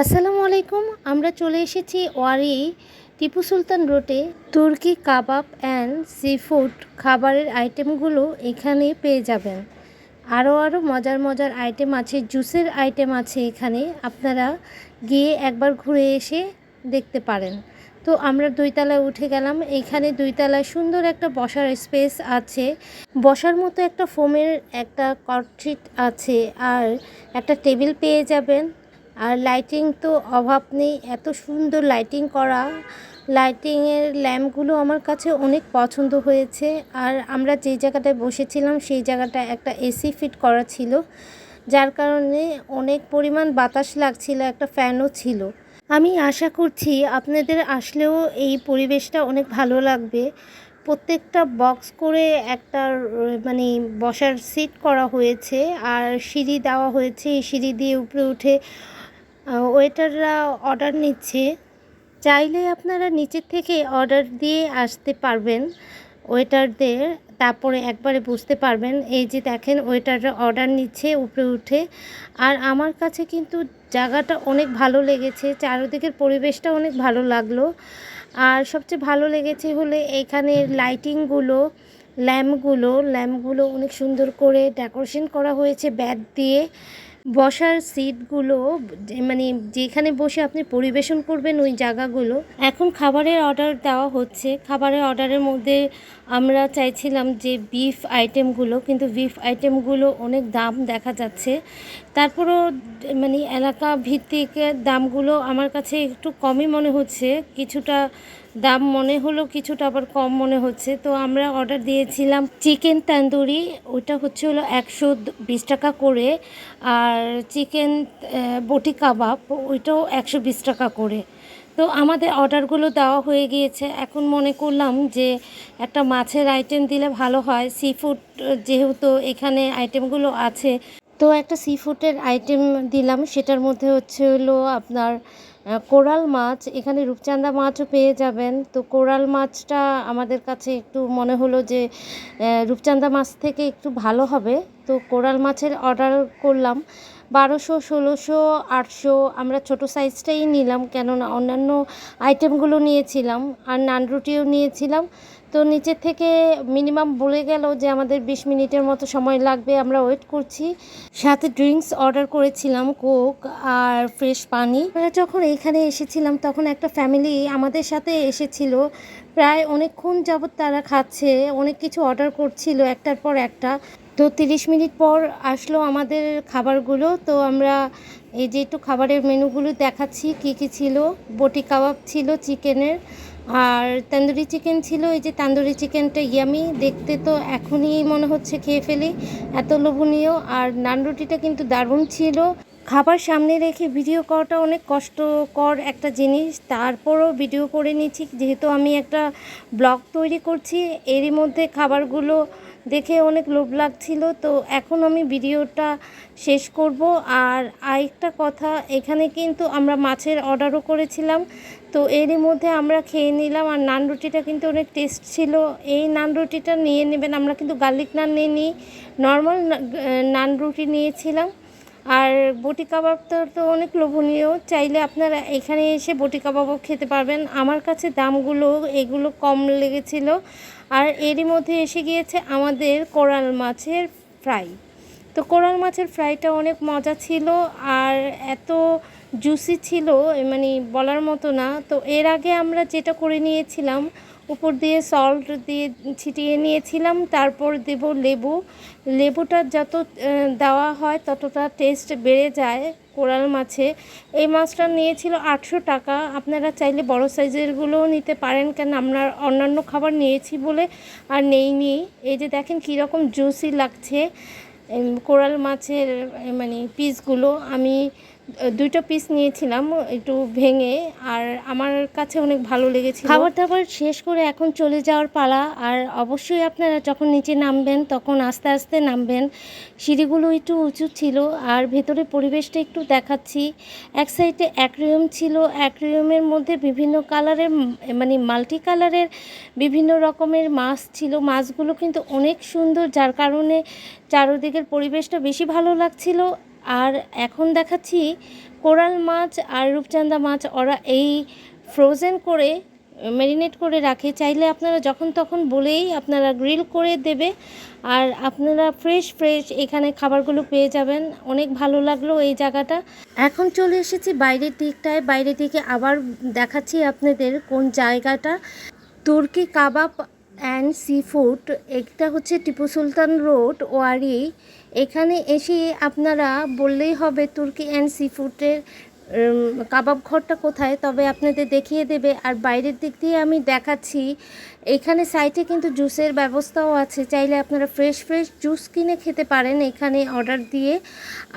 আসসালামু আলাইকুম, আমরা চলে এসেছি ওয়ারি টিপু সুলতান রোডে তুর্কি কাবাব অ্যান্ড সি ফুড খাবারের আইটেমগুলো এখানে পেয়ে যাবেন। আরও আরও মজার মজার আইটেম আছে, জুসের আইটেম আছে এখানে, আপনারা গিয়ে একবার ঘুরে এসে দেখতে পারেন। তো আমরা দুইতলায় উঠে গেলাম এইখানে দুইতলায় সুন্দর একটা বসার স্পেস আছে। বসার মতো একটা ফোমের একটা কট্রিট আছে, আর একটা টেবিল পেয়ে যাবেন। আর লাইটিং তো অভাব নেই, এত সুন্দর লাইটিং করা। লাইটিংয়ের ল্যাম্পগুলো আমার কাছে অনেক পছন্দ হয়েছে। আর আমরা যেই জায়গাটায় বসেছিলাম, সেই জায়গাটা একটা এসি ফিট করা ছিল, যার কারণে অনেক পরিমাণ বাতাস লাগছিল, একটা ফ্যানও ছিল। আমি আশা করছি আপনাদের আসলেও এই পরিবেশটা অনেক ভালো লাগবে। প্রত্যেকটা বক্স করে একটা মানে বসার সিট করা হয়েছে, আর সিঁড়ি দেওয়া হয়েছে, এই সিঁড়ি দিয়ে উপরে উঠে ওয়েটাররা অর্ডার নিচ্ছে। চাইলে আপনারা নিচের থেকে অর্ডার দিয়ে আসতে পারবেন ওয়েটারদের। তারপরে একবারে বুঝতে পারবেন, এই যে দেখেন ওয়েটাররা অর্ডার নিচ্ছে উপরে উঠে। আর আমার কাছে কিন্তু জায়গাটা অনেক ভালো লেগেছে, চারিদিকের পরিবেশটা অনেক ভালো লাগল। আর সবচেয়ে ভালো লেগেছে হলে এখানে লাইটিংগুলো, ল্যাম্পগুলো ল্যাম্পগুলো অনেক সুন্দর করে ডেকোরেশন করা হয়েছে ব্যাট দিয়ে। বসার সিটগুলো মানে যেখানে বসে আপনি পরিবেশন করবেন ওই জায়গাগুলো। এখন খাবারের অর্ডার দেওয়া হচ্ছে। খাবারের অর্ডারের মধ্যে আমরা চাইছিলাম যে বিফ আইটেমগুলো কিন্তু বিফ আইটেমগুলো অনেক দাম দেখা যাচ্ছে। তারপরও মানে এলাকা ভিত্তিক দামগুলো আমার কাছে একটু কমই মনে হচ্ছে। কিছুটা দাম মনে হলো, কিছুটা আবার কম মনে হচ্ছে। তো আমরা অর্ডার দিয়েছিলাম চিকেন তান্দুরি ওইটা হচ্ছে হলো একশো বিশ টাকা করে। আর চিকেন বটি কাবাব, ওইটাও একশো বিশ টাকা করে। তো আমাদের অর্ডারগুলো দেওয়া হয়ে গিয়েছে। এখন মনে করলাম যে একটা মাছের আইটেম দিলে ভালো হয়। সি ফুড যেহেতু এখানে আইটেমগুলো আছে তো একটা সি ফুডের আইটেম দিলাম, সেটার মধ্যে হচ্ছে হলো আপনার কোরাল মাছ। এখানে রূপচাঁদা মাছও পেয়ে যাবেন। তো কোরাল মাছটা আমাদের কাছে একটু মনে হলো যে রূপচাঁদা মাছ থেকে একটু ভালো হবে। তো কোরাল মাছের অর্ডার করলাম। বারোশো, ষোলোশো, আটশো, আমরা ছোটো সাইজটাই নিলাম, কেননা অন্যান্য আইটেমগুলো নিয়েছিলাম, আর নান রুটিও নিয়েছিলাম। তো নিচের থেকে মিনিমাম বলে গেল যে আমাদের বিশ মিনিটের মতো সময় লাগবে, আমরা ওয়েট করছি। সাথে ড্রিঙ্কস অর্ডার করেছিলাম, কোক আর ফ্রেশ পানি। আমরা যখন এইখানে এসেছিলাম, তখন একটা ফ্যামিলি আমাদের সাথে এসেছিল। প্রায় অনেকক্ষণ যাবৎ তারা খাচ্ছে, অনেক কিছু অর্ডার করছিল একটার পর একটা। তো তিরিশ মিনিট পর আসলো আমাদের খাবারগুলো। তো আমরা এই যে একটু খাবারের মেনুগুলো দেখাচ্ছি, কি কি ছিল। বটি কাবাব ছিল, চিকেনের। আর তান্দুরি চিকেন ছিল, এই যে তান্দুরি চিকেনটা ইয়ামি দেখতে তো এখনই মনে হচ্ছে খেয়ে ফেলি। এত লোভনীয়, আর নান রুটিটা কিন্তু দারুণ ছিল। খাবার সামনে রেখে ভিডিও করাটা অনেক কষ্টকর একটা জিনিস। তারপরও ভিডিও করে নিচ্ছি। যেহেতু আমি একটা ব্লগ তৈরি করছি, এরই মধ্যে খাবারগুলো দেখে অনেক লোভ লাগছিল। তো এখন আমি ভিডিওটা শেষ করব। আর আরেকটা কথা, এখানে কিন্তু আমরা মাছের অর্ডারও করেছিলাম। তো এরই মধ্যে আমরা খেয়ে নিলাম। আর নান রুটিটা কিন্তু অনেক টেস্ট ছিল। এই নান রুটিটা নিয়ে নেবেন, আমরা কিন্তু গার্লিক নান নিয়ে নিই নর্মাল নান রুটি নিয়েছিলাম। আর বটি কাবাবটা তো অনেক লোভনীয়। চাইলে আপনারা এখানে এসে বটি কাবাবও খেতে পারবেন। আমার কাছে দামগুলো, এগুলো কম লেগেছিল। আর এরই মধ্যে এসে গিয়েছে আমাদের কোরাল মাছের ফ্রাই। তো কোরাল মাছের ফ্রাইটা অনেক মজা ছিল আর এত জুসি ছিল মানে বলার মতো না। তো এর আগে আমরা যেটা করে নিয়েছিলাম উপর দিয়ে সল্ট দিয়ে ছিটিয়ে নিয়েছিলাম, তারপর দেব লেবু। লেবুটা যত দেওয়া হয় ততটা টেস্ট বেড়ে যায় কোরাল মাছে। এই মাছটা নিয়েছিল আটশো টাকা। আপনারা চাইলে বড় সাইজেরগুলোও নিতে পারেন, কেন আমরা অন্যান্য খাবার নিয়েছি বলে আর নেই নি এই যে দেখেন কীরকম জুসি লাগছে কোরাল মাছের মানে পিসগুলো আমি দুইটা পিস নিয়েছিলাম একটু ভেঙে, আর আমার কাছে অনেক ভালো লেগেছে খাবার দাবার শেষ করে এখন চলে যাওয়ার পালা, আর অবশ্যই আপনারা যখন নিচে নামবেন, তখন আস্তে আস্তে নামবেন। সিঁড়িগুলো একটু উঁচু ছিল, আর ভেতরে পরিবেশটা একটু দেখাচ্ছি। এক সাইডে অ্যাক্রিয়াম ছিল, অ্যাক্রিয়ামের মধ্যে বিভিন্ন কালারের মানে মাল্টি কালারের বিভিন্ন রকমের মাছ ছিল। মাছগুলো কিন্তু অনেক সুন্দর, যার কারণে চারোদিকের পরিবেশটা বেশি ভালো লাগছিল। আর এখন দেখাচ্ছি কোরাল মাছ আর রূপচাঁদা মাছ ওরা এই ফ্রোজেন করে ম্যারিনেট করে রাখে। চাইলে আপনারা যখন তখন বলেই আপনারা গ্রিল করে দেবে। আর আপনারা ফ্রেশ ফ্রেশ এখানে খাবারগুলো পেয়ে যাবেন। অনেক ভালো লাগল এই জায়গাটা। এখন চলে এসেছি বাইরের দিকটায়। বাইরের দিকে আবার দেখাচ্ছি আপনাদের কোন জায়গাটা। তুর্কি কাবাব অ্যান্ড সি ফুড, একটা হচ্ছে টিপু সুলতান রোড, ওয়ারি। এখানে এসে আপনারা বললেই হবে তুর্কি অ্যান্ড সি ফুডের কাবাব ঘরটা কোথায়? তবে আপনাদের দেখিয়ে দেবে। আর বাইরের দিক দিয়ে আমি দেখাচ্ছি, এখানে সাইটে কিন্তু জুসের ব্যবস্থাও আছে। চাইলে আপনারা ফ্রেশ ফ্রেশ জুস কিনে খেতে পারেন এখানে অর্ডার দিয়ে।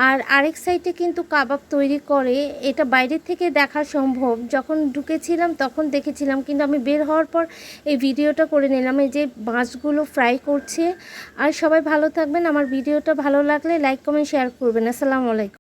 আর আরেক সাইডে কিন্তু কাবাব তৈরি করে। এটা বাইরের থেকে দেখা সম্ভব। যখন ঢুকেছিলাম তখন দেখেছিলাম, কিন্তু আমি বের হওয়ার পর এই ভিডিওটা করে নিলাম। এই যে মাছগুলো ফ্রাই করছে। আর সবাই ভালো থাকবেন। আমার ভিডিওটা ভালো লাগলে লাইক কমেন্ট শেয়ার করবেন। আসসালামু আলাইকুম।